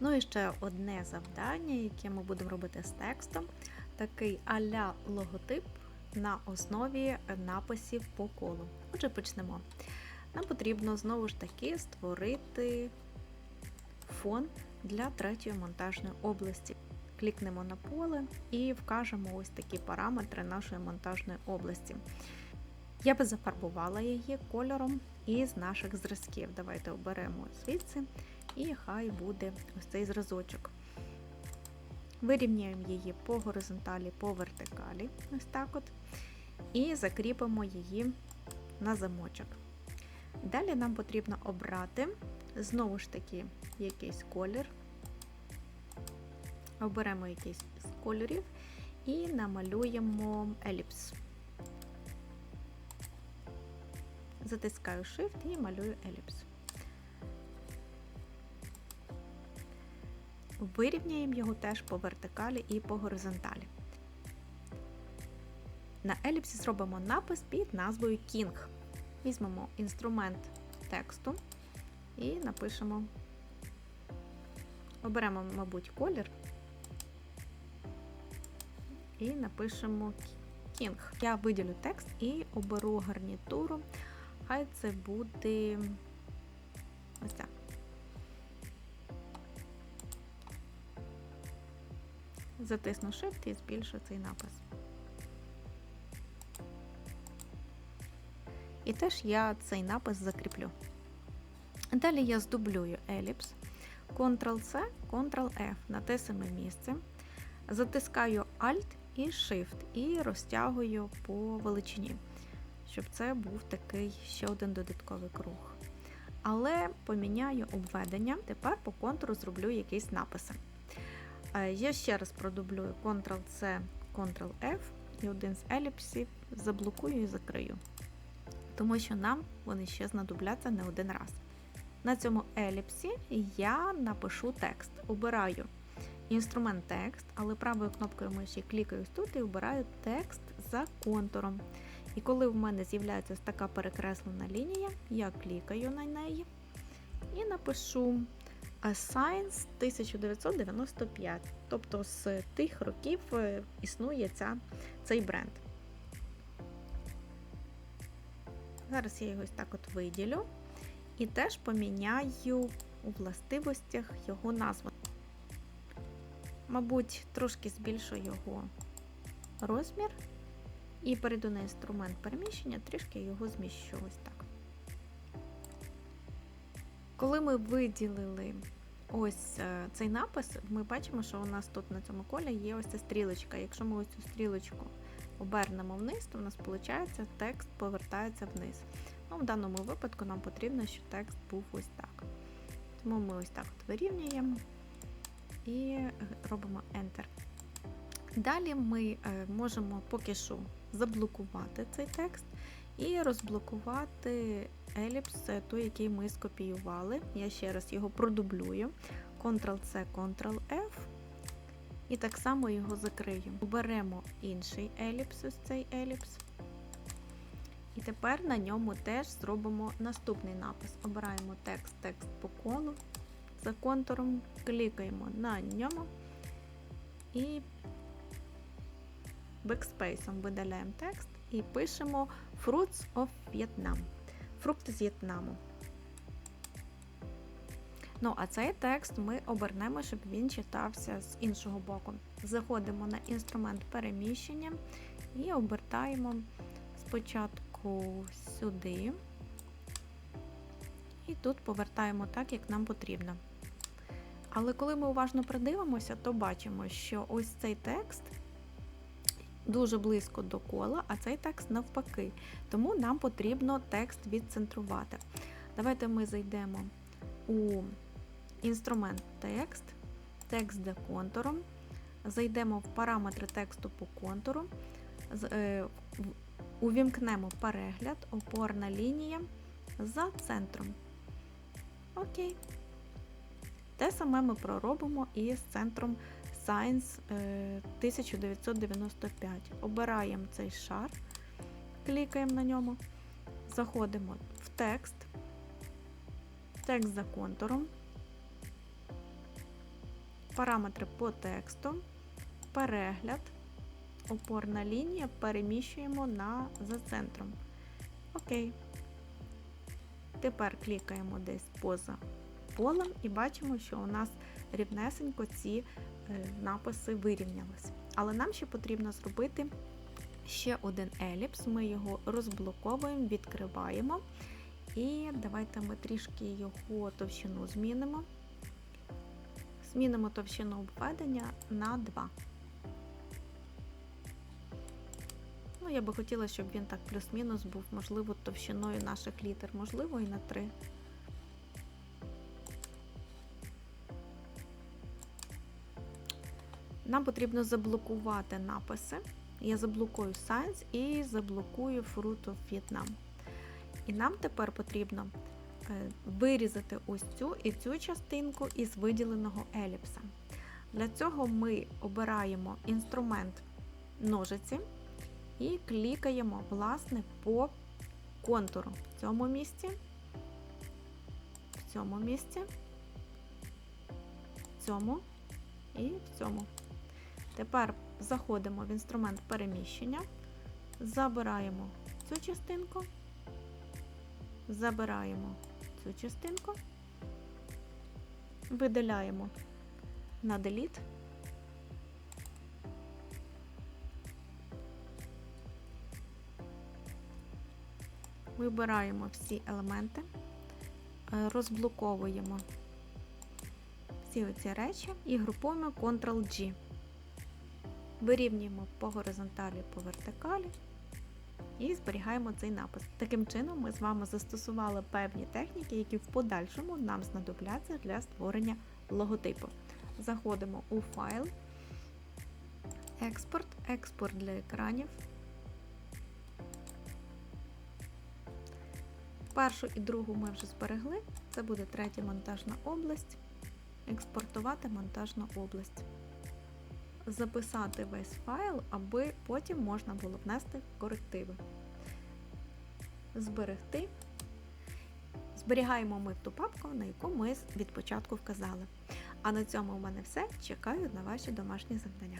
Ну і ще одне завдання, яке ми будемо робити з текстом. Такий а-ля логотип на основі написів по колу. Отже, почнемо. Нам потрібно знову ж таки створити фон для третьої монтажної області. Клікнемо на поле і вкажемо ось такі параметри нашої монтажної області. Я би зафарбувала її кольором із наших зразків. Давайте оберемо звідси, і хай буде ось цей зразочок. Вирівняємо її по горизонталі, по вертикалі, ось так от, і закріпимо її на замочок. Далі нам потрібно обрати знову ж таки якийсь колір. Оберемо якийсь з кольорів і намалюємо еліпс. Затискаю Shift і малюю еліпс. Вирівняємо його теж по вертикалі і по горизонталі. На еліпсі зробимо напис під назвою King. Візьмемо інструмент тексту і напишемо, оберемо, мабуть, колір і напишемо King. Я виділю текст і оберу гарнітуру. Хай це буде ось ця. Затисну Shift і збільшу цей напис. І теж я цей напис закріплю. Далі я здублюю еліпс, Ctrl-C, Ctrl-F на те саме місце. Затискаю Alt і Shift і розтягую по величині, щоб це був такий ще один додатковий круг. Але поміняю обведення, тепер по контуру зроблю якісь написи. Я ще раз продублюю Ctrl-C, Ctrl-F і один з еліпсів заблокую і закрию, тому що нам вони ще знадобляться не один раз. На цьому еліпсі я напишу текст. Обираю інструмент текст, але правою кнопкою миші клікаю тут і обираю текст за контуром. І коли в мене з'являється така перекреслена лінія, я клікаю на неї і напишу Science 1995. Тобто з тих років існує ця, цей бренд. Зараз я його ось так от виділю і теж поміняю у властивостях його назву. Мабуть, трошки збільшу його розмір і перейду на інструмент переміщення, трішки його зміщу ось так. Коли ми виділили ось цей напис, ми бачимо, що у нас тут на цьому колі є ось ця стрілочка. Якщо ми ось цю стрілочку обернемо вниз, то у нас виходить текст повертається вниз. Ну, В даному випадку нам потрібно, щоб текст був ось так. Тому ми ось так от вирівнюємо і робимо Enter. Далі ми можемо поки що заблокувати цей текст і розблокувати еліпс, той, який ми скопіювали. Я ще раз його продублюю. Ctrl-C, Ctrl-F. І так само його закрию. Оберемо інший еліпс, ось цей еліпс. І тепер на ньому теж зробимо наступний напис. Обираємо текст, текст по колу. За контуром клікаємо на ньому і бекспейсом видаляємо текст і пишемо Fruits of Vietnam. Фрукти з В'єтнаму. Ну, а цей текст ми обернемо, щоб він читався з іншого боку. Заходимо на інструмент переміщення і обертаємо спочатку сюди, і тут повертаємо так, як нам потрібно. Але коли ми уважно придивимося, то бачимо, що ось цей текст дуже близько до кола, а цей текст навпаки. Тому нам потрібно текст відцентрувати. Давайте ми зайдемо у інструмент текст, текст за контуром, зайдемо в параметри тексту по контуру, увімкнемо перегляд, опорна лінія за центром. Окей. Те саме ми проробимо і з центром Science 1995. Обираємо цей шар, клікаємо на ньому, заходимо в текст, текст за контуром, Параметри по тексту, перегляд, опорна лінія переміщуємо на за центром. Окей. Тепер клікаємо десь поза полем і бачимо, що у нас рівнесенько ці е, написи вирівнялись. Але нам ще потрібно зробити ще один еліпс. Ми його розблоковуємо, відкриваємо. І давайте ми трішки його товщину змінимо. Змінимо товщину обведення на 2. Ну, я би хотіла, щоб він так плюс-мінус був, можливо, товщиною наших літер, можливо, і на 3. Нам потрібно заблокувати написи. Я заблокую Science і заблокую Fruit of Vietnam. І нам тепер потрібно е, вирізати ось цю і цю частинку із виділеного еліпса. Для цього ми обираємо інструмент ножиці і клікаємо власне по контуру в цьому місці, в цьому місці, в цьому і в цьому. Тепер заходимо в інструмент переміщення, забираємо цю частинку, забираємо цю частинку, видаляємо на Delete. Вибираємо всі елементи, розблоковуємо всі оці речі і групуємо Ctrl-G. Вирівнюємо по горизонталі, по вертикалі і зберігаємо цей напис. Таким чином, ми з вами застосували певні техніки, які в подальшому нам знадобляться для створення логотипу. Заходимо у файл, експорт, експорт для екранів. Першу і другу ми вже зберегли. Це буде третя монтажна область. Експортувати монтажну область. Записати весь файл, аби потім можна було внести корективи. Зберегти. Зберігаємо ми ту папку, на яку ми від початку вказали. А на цьому в мене все. Чекаю на ваші домашні завдання.